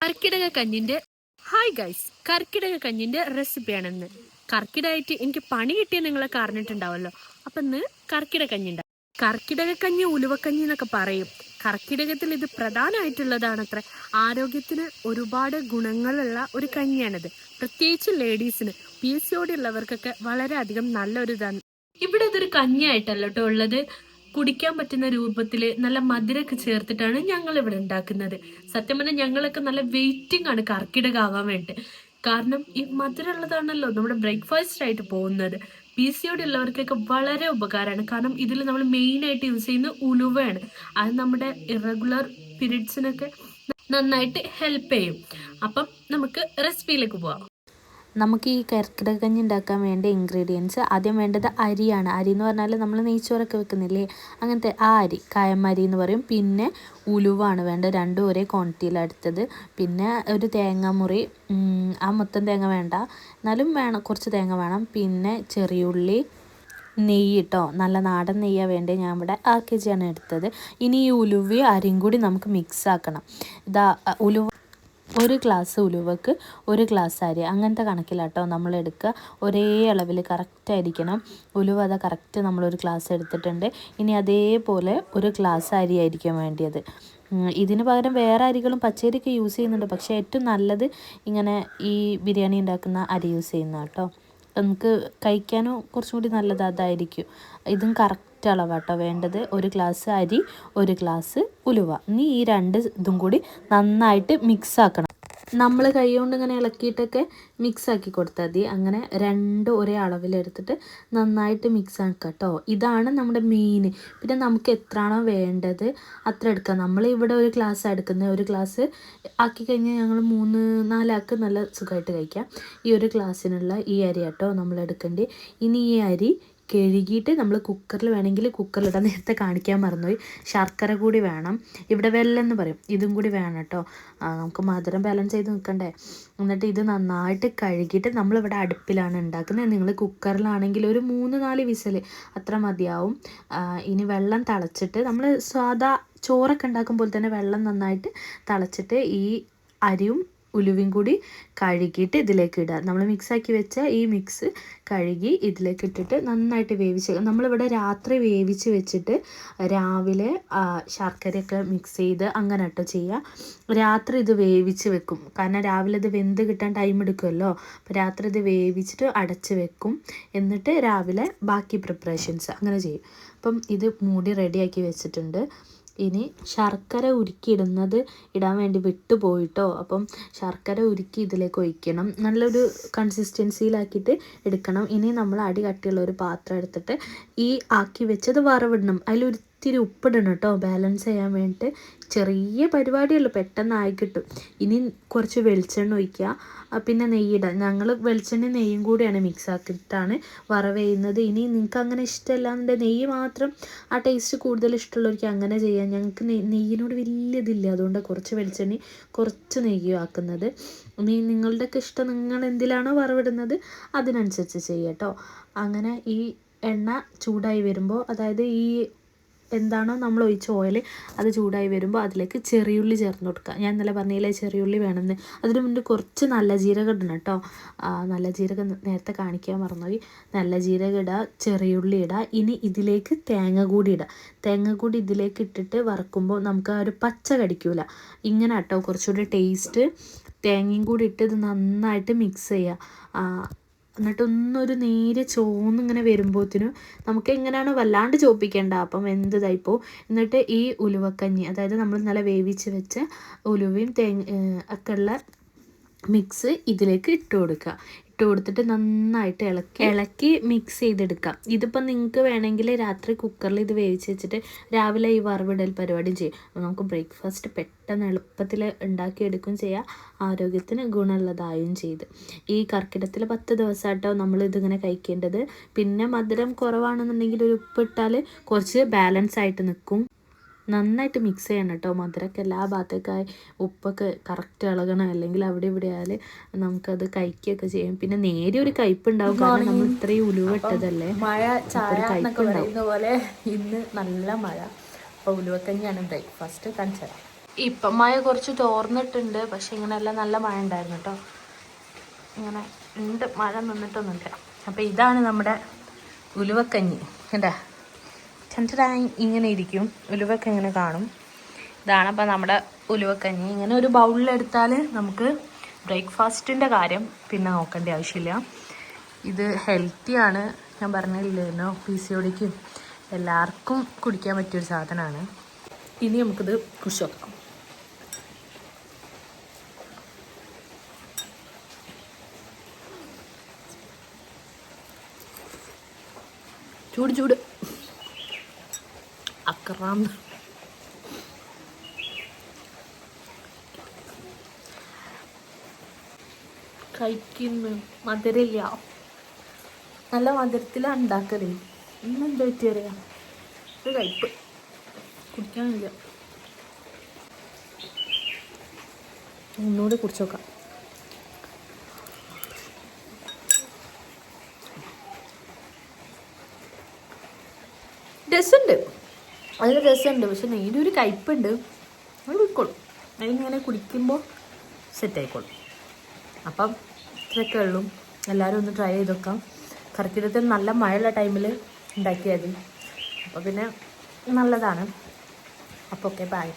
കർക്കിടക കഞ്ഞിന്റെ hi guys കർക്കിടക കഞ്ഞിന്റെ റെസിപ്പിയാണെന്ന്. കർക്കിടായിട്ട് എനിക്ക് പണി കിട്ടിയ നിങ്ങളൊക്കെ അറിഞ്ഞിട്ടുണ്ടാവല്ലോ അപ്പൊ ഇന്ന് കർക്കിടക കഞ്ഞി കർക്കിടക കഞ്ഞി ഉലുവക്കഞ്ഞി എന്നൊക്കെ പറയും. കർക്കിടകത്തിൽ ഇത് പ്രധാനമായിട്ടുള്ളതാണ് അത്ര ആരോഗ്യത്തിന് ഒരുപാട് ഗുണങ്ങളുള്ള ഒരു കഞ്ഞിയാണിത്. പ്രത്യേകിച്ച് ലേഡീസിന് പി എസ് സി ഉള്ളവർക്കൊക്കെ വളരെയധികം നല്ലൊരു ഇതാണ് ഇവിടെ ഇതൊരു കഞ്ഞിയായിട്ടല്ലോട്ടോ ഉള്ളത്. കുടിക്കാൻ പറ്റുന്ന രൂപത്തിൽ നല്ല മധുരമൊക്കെ ചേർത്തിട്ടാണ് ഞങ്ങൾ ഇവിടെ ഉണ്ടാക്കുന്നത്. സത്യം പറഞ്ഞാൽ ഞങ്ങളൊക്കെ നല്ല വെയിറ്റിംഗ് ആണ് കർക്കിടകാവാൻ വേണ്ടി കാരണം ഈ മധുരമുള്ളതാണല്ലോ നമ്മുടെ ബ്രേക്ക്ഫാസ്റ്റ് ആയിട്ട് പോകുന്നത്. പി സി ഒടി ഉള്ളവർക്കൊക്കെ വളരെ ഉപകാരമാണ്. കാരണം ഇതിൽ നമ്മൾ മെയിൻ ആയിട്ട് യൂസ് ചെയ്യുന്ന ഉലുവയാണ്. അത് നമ്മുടെ ഇറഗുലർ പീരീഡ്സിനൊക്കെ നന്നായിട്ട് ഹെൽപ്പ് ചെയ്യും. അപ്പം നമുക്ക് റെസിപ്പിയിലേക്ക് പോവാം. നമുക്ക് ഈ കർക്കിടക കഞ്ഞി ഉണ്ടാക്കാൻ വേണ്ട ഇൻഗ്രീഡിയൻസ് ആദ്യം വേണ്ടത് അരിയാണ്. അരി എന്ന് പറഞ്ഞാൽ നമ്മൾ നെയ്ച്ചോറൊക്കെ വെക്കുന്നില്ലേ? അങ്ങനത്തെ ആ അരി കായമരി എന്ന് പറയും. പിന്നെ ഉലുവാണ് വേണ്ടത്. രണ്ടും ഒരേ ക്വാണ്ടിറ്റിയിലെടുത്തത് പിന്നെ ഒരു തേങ്ങാമുറി ആ മൊത്തം തേങ്ങ വേണ്ട. എന്നാലും വേണം കുറച്ച് തേങ്ങ വേണം. പിന്നെ ചെറിയുള്ളി നെയ്യ് കേട്ടോ നല്ല നാടൻ നെയ്യാണ് വേണ്ടത് ഞാൻ ഇവിടെ ആ കെ ജിയാണ് എടുത്തത്. ഇനി ഈ ഉലുവയും അരിയും കൂടി നമുക്ക് മിക്സ് ആക്കണം. ഇതാ ഉലുവ ഒരു ഗ്ലാസ് ഉലുവക്ക് ഒരു ഗ്ലാസ് അരി. അങ്ങനത്തെ കണക്കിലാട്ടോ നമ്മൾ എടുക്കുക. ഒരേ അളവിൽ കറക്റ്റ് ആയിരിക്കണം. ഉലുവ അത് കറക്റ്റ് നമ്മളൊരു ഗ്ലാസ് എടുത്തിട്ടുണ്ട്. ഇനി അതേപോലെ ഒരു ഗ്ലാസ് അരി ആയിരിക്കും വേണ്ടിയത്. ഇതിന് പകരം വേറെ അരികളും പച്ചരിയൊക്കെ യൂസ് ചെയ്യുന്നുണ്ട്. പക്ഷേ ഏറ്റവും നല്ലത് ഇങ്ങനെ ഈ ബിരിയാണി ഉണ്ടാക്കുന്ന അരി യൂസ് ചെയ്യുന്ന കേട്ടോ നമുക്ക് കഴിക്കാനും കുറച്ചും കൂടി നല്ലത് അതായിരിക്കും. ഇതും കറക്റ്റ് അളവാട്ടോ വേണ്ടത്. ഒരു ഗ്ലാസ് അരി ഒരു ഗ്ലാസ് ഉലുവ. ഇനി ഈ രണ്ട് ഇതും കൂടി നന്നായിട്ട് മിക്സ് ആക്കണം. നമ്മൾ കൈകൊണ്ട് ഇങ്ങനെ ഇളക്കിയിട്ടൊക്കെ മിക്സ് ആക്കി കൊടുത്താൽ മതി. അങ്ങനെ രണ്ട് ഒരേ അളവിലെടുത്തിട്ട് നന്നായിട്ട് മിക്സ് ആക്കുക കേട്ടോ ഇതാണ് നമ്മുടെ മെയിൻ പിന്നെ നമുക്ക് എത്രയാണോ വേണ്ടത് അത്ര എടുക്കാം. നമ്മൾ ഇവിടെ ഒരു ഗ്ലാസ് എടുക്കുന്നത് ഒരു ഗ്ലാസ് ആക്കി കഴിഞ്ഞാൽ ഞങ്ങൾ മൂന്ന് നാലാൾക്ക് നല്ല സുഖമായിട്ട് കഴിക്കാം. ഈ ഒരു ഗ്ലാസ്സിനുള്ള ഈ അരി കേട്ടോ നമ്മൾ എടുക്കേണ്ടി. ഇനി ഈ അരി കഴുകിയിട്ട് നമ്മൾ കുക്കറിൽ വേണമെങ്കിൽ കുക്കറിലിടാൻ നേരത്തെ കാണിക്കാൻ മറന്നുപോയി. ശർക്കര കൂടി വേണം. ഇവിടെ വെല്ലെന്ന് പറയും. ഇതും കൂടി വേണം കേട്ടോ നമുക്ക് മധുരം ബാലൻസ് ചെയ്ത് നിൽക്കണ്ടേ എന്നിട്ട് ഇത് നന്നായിട്ട് കഴുകിയിട്ട് നമ്മളിവിടെ അടുപ്പിലാണ് ഉണ്ടാക്കുന്നത്. നിങ്ങൾ കുക്കറിലാണെങ്കിൽ ഒരു മൂന്ന് നാല് വിസൽ അത്ര മതിയാവും. ഇനി വെള്ളം തിളച്ചിട്ട് നമ്മൾ സാധാ ചോറൊക്കെ ഉണ്ടാക്കുമ്പോൾ തന്നെ വെള്ളം നന്നായിട്ട് തിളച്ചിട്ട് ഈ അരിയും ഉലുവയും കൂടി കഴുകിയിട്ട് ഇതിലേക്ക് ഇടുക നമ്മൾ മിക്സാക്കി വെച്ച ഈ മിക്സ് കഴുകി ഇതിലേക്ക് ഇട്ടിട്ട് നന്നായിട്ട് വേവിച്ച് നമ്മളിവിടെ രാത്രി വേവിച്ച് വെച്ചിട്ട് രാവിലെ ശർക്കരയൊക്കെ മിക്സ് ചെയ്ത് അങ്ങനെ കേട്ടോ ചെയ്യുക രാത്രി ഇത് വേവിച്ച് വെക്കും. കാരണം രാവിലെ ഇത് വെന്ത് കിട്ടാൻ ടൈം എടുക്കുമല്ലോ അപ്പോൾ രാത്രി ഇത് വേവിച്ചിട്ട് അടച്ച് വെക്കും. എന്നിട്ട് രാവിലെ ബാക്കി പ്രിപ്പറേഷൻസ് അങ്ങനെ ചെയ്യും. അപ്പം ഇത് മൂടി റെഡിയാക്കി വെച്ചിട്ടുണ്ട്. ഇനി ശർക്കര ഉരുക്കിയിടുന്നത് ഇടാൻ വേണ്ടി വിട്ടുപോയിട്ടോ. അപ്പം ശർക്കര ഉരുക്കി ഇതിലേക്ക് ഒഴിക്കണം. നല്ലൊരു കൺസിസ്റ്റൻസിയിലാക്കിയിട്ട് എടുക്കണം. ഇനി നമ്മൾ അടി കട്ടിയുള്ള ഒരു പാത്രം എടുത്തിട്ട് ഈ ആക്കി വെച്ചത് വറവിടണം. അതിലൊരു ഇത്തിരി ഉപ്പിടണം കേട്ടോ ബാലൻസ് ചെയ്യാൻ വേണ്ടിയിട്ട്. ചെറിയ പരിപാടിയുള്ളൂ പെട്ടെന്നായി കിട്ടും. ഇനി കുറച്ച് വെളിച്ചെണ്ണ ഒഴിക്കുക. പിന്നെ നെയ്യിടുക ഞങ്ങൾ വെളിച്ചെണ്ണ നെയ്യും കൂടിയാണ് മിക്സ് ആക്കിയിട്ടാണ് വറവ് ചെയ്യുന്നത് ഇനി നിങ്ങൾക്ക് അങ്ങനെ ഇഷ്ടമല്ലാന്നുണ്ടെങ്കിൽ നെയ്യ് മാത്രം ആ ടേസ്റ്റ് കൂടുതൽ ഇഷ്ടമുള്ളവർക്ക് അങ്ങനെ ചെയ്യാം. ഞങ്ങൾക്ക് നെയ് നെയ്യിനോട് വലിയ ഇതില്ല. അതുകൊണ്ട് കുറച്ച് വെളിച്ചെണ്ണ കുറച്ച് നെയ്യും ആക്കുന്നത്. ഇനി നിങ്ങളുടെയൊക്കെ ഇഷ്ടം നിങ്ങൾ എന്തിലാണോ വറവിടുന്നത് അതിനനുസരിച്ച് ചെയ്യാം കേട്ടോ. അങ്ങനെ ഈ എണ്ണ ചൂടായി വരുമ്പോൾ അതായത് ഈ എന്താണോ നമ്മൾ ഒഴിച്ച ഓയിൽ അത് ചൂടായി വരുമ്പോൾ അതിലേക്ക് ചെറിയുള്ളി ചേർന്ന് കൊടുക്കുക. ഞാൻ ഇന്നലെ പറഞ്ഞില്ലേ ചെറിയുള്ളി വേണമെന്ന്. അതിന് മുന്നേ കുറച്ച് നല്ല ജീരകം ഇടണം കേട്ടോ. നല്ല ജീരകം നേരത്തെ കാണിക്കാൻ മറന്നുപോയി. നല്ല ജീരകം ഇടുക ചെറിയുള്ളി ഇടുക ഇനി ഇതിലേക്ക് തേങ്ങ കൂടി ഇടുക തേങ്ങ കൂടി ഇതിലേക്ക് ഇട്ടിട്ട് വറക്കുമ്പോൾ നമുക്ക് ആ ഒരു പച്ച കടിക്കൂല. ഇങ്ങനെ കേട്ടോ കുറച്ചുകൂടി ടേസ്റ്റ് തേങ്ങയും കൂടി ഇട്ട് ഇത് നന്നായിട്ട് മിക്സ് ചെയ്യുക. ആ, എന്നിട്ട് ഒന്നൊരു നേരെ ചോന്നിങ്ങനെ വരുമ്പോഴത്തേനും നമുക്ക് എങ്ങനെയാണ് വല്ലാണ്ട് ചോപ്പിക്കേണ്ട. അപ്പം വെന്തതായിപ്പോ എന്നിട്ട് ഈ ഉലുവക്കഞ്ഞി അതായത് നമ്മൾ നല്ല വേവിച്ച് വെച്ച ഉലുവയും തേങ്ങ ഒക്കെ ഉള്ള മിക്സ് ഇതിലേക്ക് ഇട്ട് കൊടുക്കുക. ഇട്ട് കൊടുത്തിട്ട് നന്നായിട്ട് ഇളക്കി ഇളക്കി മിക്സ് ചെയ്തെടുക്കാം. ഇതിപ്പോൾ നിങ്ങൾക്ക് വേണമെങ്കിൽ രാത്രി കുക്കറിൽ ഇത് വേവിച്ച് വെച്ചിട്ട് രാവിലെ ഈ വറവിടൽ പരിപാടിയും ചെയ്യും. നമുക്ക് ബ്രേക്ക്ഫാസ്റ്റ് പെട്ടെന്ന് എളുപ്പത്തിൽ ഉണ്ടാക്കിയെടുക്കുകയും ചെയ്യാം. ആരോഗ്യത്തിന് ഗുണമുള്ളതായും ചെയ്ത്. ഈ കർക്കിടത്തിൽ പത്ത് ദിവസമായിട്ടോ നമ്മൾ ഇതിങ്ങനെ കഴിക്കേണ്ടത്. പിന്നെ മധുരം കുറവാണെന്നുണ്ടെങ്കിൽ ഒരു ഉപ്പിട്ടാൽ കുറച്ച് ബാലൻസ് ആയിട്ട് നിൽക്കും. നന്നായിട്ട് മിക്സ് ചെയ്യണം കേട്ടോ. മധുരമൊക്കെ എല്ലാ ഭാഗത്തേക്കായി ഉപ്പൊക്കെ കറക്റ്റ് ഇളകണം. അല്ലെങ്കിൽ അവിടെ ഇവിടെ ആയാൽ നമുക്കത് കഴിക്കുകയൊക്കെ ചെയ്യാം. പിന്നെ നേരെ ഒരു കയ്പുണ്ടാവും. കാരണം നമ്മൾ ഇത്രയും ഉലുവട്ടതല്ലേ മഴ ചായ പോലെ ഇന്ന് നല്ല മഴ. അപ്പോൾ ഉലുവക്കഞ്ഞാണ് ബ്രേക്ക്ഫാസ്റ്റ് കാണിച്ചു തരാം ഇപ്പം മഴ കുറച്ച് തോർന്നിട്ടുണ്ട്. പക്ഷെ ഇങ്ങനെയല്ല നല്ല മഴ ഉണ്ടായിരുന്നു കേട്ടോ. ഇങ്ങനെ ഉണ്ട്. മഴ നിന്നിട്ടൊന്നുമില്ല. അപ്പം ഇതാണ് നമ്മുടെ ഉലുവക്കഞ്ഞി. കണ്ടാ? ചന്ദ്രായി ഇങ്ങനെ ഇരിക്കും. ഉലുവക്ക ഇങ്ങനെ കാണും. ഇതാണ് നമ്മുടെ ഉലുവക്കഞ്ഞി. ഇങ്ങനെ ഒരു ബൗളിലെടുത്താൽ നമുക്ക് ബ്രേക്ക്ഫാസ്റ്റിന്റെ കാര്യം പിന്നെ നോക്കേണ്ട ആവശ്യമില്ല. ഇത് ഹെൽത്തിയാണ് ഞാൻ പറഞ്ഞില്ലായിരുന്നോ പി സി ഒടിക്കും എല്ലാവർക്കും കുടിക്കാൻ പറ്റിയൊരു സാധനമാണ്. ഇനി നമുക്കിത് കുഷ് വെക്കാം ചൂട് ചൂട്. അക്രാം കഴിക്കുന്നു. മധുരമില്ല. നല്ല മധുരത്തിലാണ് ഉണ്ടാക്കൽ. ഇന്നെന്താ പറ്റിയറിയാ? ഒരു കഴിപ്പ് കുടിക്കാനില്ല. ഒന്നുകൂടി കുടിച്ചു നോക്കാം രസമുണ്ട്. അതിൽ രസമുണ്ട്. പക്ഷെ നെയ്യിലൊരു കയ്പുണ്ട് അത് കുടിക്കോളും. അതിങ്ങനെ കുടിക്കുമ്പോൾ സെറ്റ് ആയിക്കോളും അപ്പം ഇത്രയൊക്കെ ഉള്ളൂ. എല്ലാവരും ഒന്ന് ട്രൈ ചെയ്ത് നോക്കാം. കർക്കിടത്തിൽ നല്ല മഴയുള്ള ടൈമിൽ ഉണ്ടാക്കിയാൽ മതി. അപ്പോൾ പിന്നെ നല്ലതാണ്. അപ്പോൾ ഓക്കെ ബൈ